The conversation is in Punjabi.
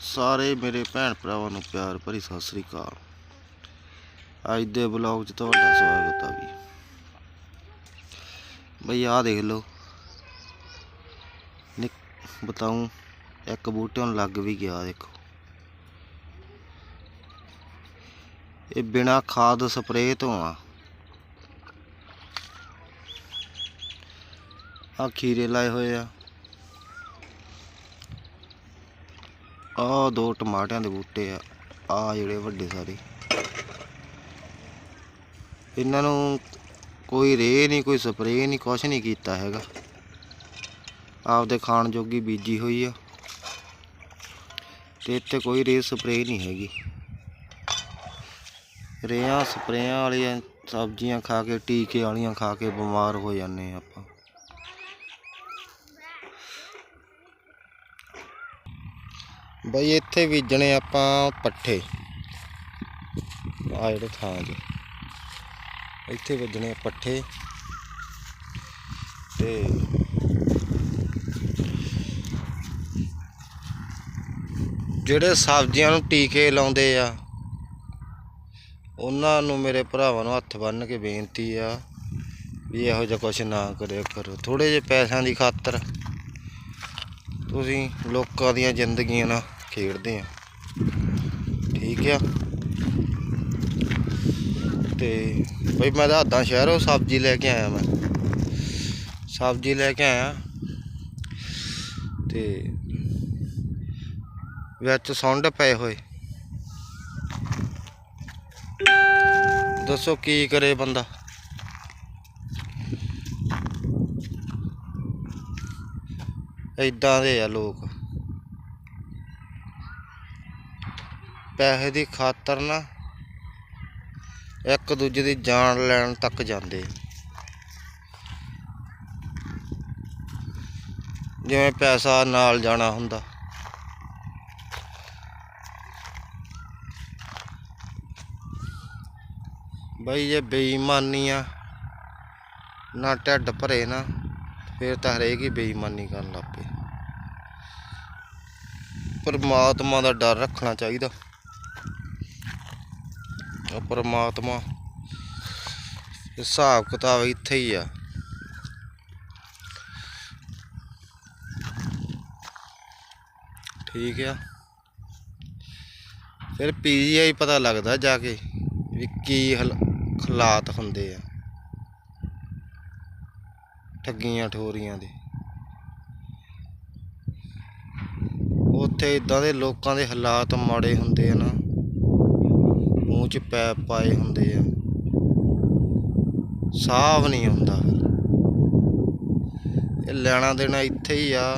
ਸਾਰੇ ਮੇਰੇ ਭੈਣ ਭਰਾਵਾਂ ਨੂੰ ਪਿਆਰ ਭਰੀ ਸਤਿ ਸ੍ਰੀ ਅਕਾਲ। ਅੱਜ ਦੇ ਬਲੌਗ 'ਚ ਤੁਹਾਡਾ ਸਵਾਗਤ ਆ ਵੀ। ਬਈ ਆਹ ਦੇਖ ਲਓ। ਨਿਕ ਬਤਾਉਂ ਇੱਕ ਬੂਟੇ ਨੂੰ ਲੱਗ ਵੀ ਗਿਆ, ਦੇਖੋ। ਇਹ ਬਿਨਾ ਖਾਦ ਸਪਰੇਅ ਤੋਂ ਆ। ਆ ਖੀਰੇ ਲਾਏ ਹੋਏ ਆ। ਆ ਦੋ ਟਮਾਟਿਆਂ ਦੇ ਬੂਟੇ ਆ ਆ ਜਿਹੜੇ ਵੱਡੇ ਸਾਰੇ। ਇਹਨਾਂ ਨੂੰ ਕੋਈ ਰੇ ਨਹੀਂ, ਕੋਈ ਸਪਰੇਅ ਨਹੀਂ, ਕੁਛ ਨਹੀਂ ਕੀਤਾ ਹੈਗਾ। ਆਪਦੇ ਖਾਣ ਜੋਗੀ ਬੀਜੀ ਹੋਈ ਆ। ਤੇ ਇੱਥੇ ਕੋਈ ਰੇ ਸਪਰੇਅ ਨਹੀਂ ਹੈਗੀ। ਰੇਹਾਂ ਸਪਰੇਆਂ ਵਾਲੀਆਂ ਸਬਜ਼ੀਆਂ ਖਾ ਕੇ, ਟੀਕੇ ਵਾਲੀਆਂ ਖਾ ਕੇ ਬਿਮਾਰ ਹੋ ਜਾਂਦੇ ਆ ਆਪਾਂ। ਬਈ ਇੱਥੇ ਬੀਜਣੇ ਆਪਾਂ ਪੱਠੇ। ਆ ਜਿਹੜੇ ਥਾਂ 'ਚ ਇੱਥੇ ਵੱਜਣੇ ਪੱਠੇ। ਤੇ ਜਿਹੜੇ ਸਬਜ਼ੀਆਂ ਨੂੰ ਟੀਕੇ ਲਾਉਂਦੇ ਆ, ਉਹਨਾਂ ਨੂੰ ਮੇਰੇ ਭਰਾਵਾਂ ਨੂੰ ਹੱਥ ਬੰਨ੍ਹ ਕੇ ਬੇਨਤੀ ਆ ਵੀ ਇਹੋ ਜਿਹਾ ਕੁਛ ਨਾ ਕਰਿਆ ਕਰੋ। ਥੋੜੇ ਜਿਹੇ ਪੈਸਿਆਂ ਦੀ ਖਾਤਰ ਤੁਸੀਂ ਲੋਕਾਂ ਦੀਆਂ ਜ਼ਿੰਦਗੀਆਂ ਨਾਲ ਖੇਡਦੇ ਆ। ਠੀਕ ਆ। ਤੇ ਬਈ ਮੈਂ ਦੱਸਦਾ ਸ਼ਹਿਰੋਂ ਸਬਜ਼ੀ ਲੈ ਕੇ ਆਇਆ ਮੈਂ। ਸਬਜ਼ੀ ਲੈ ਕੇ ਆਇਆ। ਤੇ ਵਿੱਚ ਸੁੰਡ ਪਏ ਹੋਏ। ਦੱਸੋ ਕੀ ਕਰੇ ਬੰਦਾ? ਇਦਾਂ ਦੇ ਆ ਲੋਕ। ਪੈਸੇ ਦੀ ਖਾਤਰ ਨਾ ਇੱਕ ਦੂਜੇ ਦੀ ਜਾਨ ਲੈਣ ਤੱਕ ਜਾਂਦੇ। ਜਿਵੇਂ ਪੈਸਾ ਨਾਲ ਜਾਣਾ ਹੁੰਦਾ। ਬਈ ਜੇ ਬੇਈਮਾਨੀ ਆ, ਨਾ ਢਿੱਡ ਭਰੇ ਨਾ, ਫਿਰ ਤਾਂ ਹਰੇਕ ਹੀ ਬੇਈਮਾਨੀ ਕਰਨ ਲੱਗ ਪਏ। ਪਰਮਾਤਮਾ ਦਾ ਡਰ ਰੱਖਣਾ ਚਾਹੀਦਾ। ਉਹ ਪਰਮਾਤਮਾ। ਹਿਸਾਬ ਕਿਤਾਬ ਇੱਥੇ ਹੀ ਆ। ਠੀਕ ਆ। ਫਿਰ ਪੀਜੀਆਈ ਪਤਾ ਲੱਗਦਾ ਜਾ ਕੇ ਵੀ ਕੀ ਹਲ- ਹਾਲਾਤ ਹੁੰਦੇ ਆ। ਠੱਗੀਆਂ ਠੋਰੀਆਂ ਦੇ। ਉੱਥੇ ਇਦਾਂ ਦੇ ਲੋਕਾਂ ਦੇ ਹਾਲਾਤ ਮਾੜੇ ਹੁੰਦੇ ਆ ਨਾ। 'ਚ ਪੈਪ ਪਾਏ ਹੁੰਦੇ ਆ। ਸਾਹ ਨਹੀਂ ਆਉਂਦਾ। ਇਹ ਲੈਣਾ ਦੇਣਾ ਇੱਥੇ ਹੀ ਆ।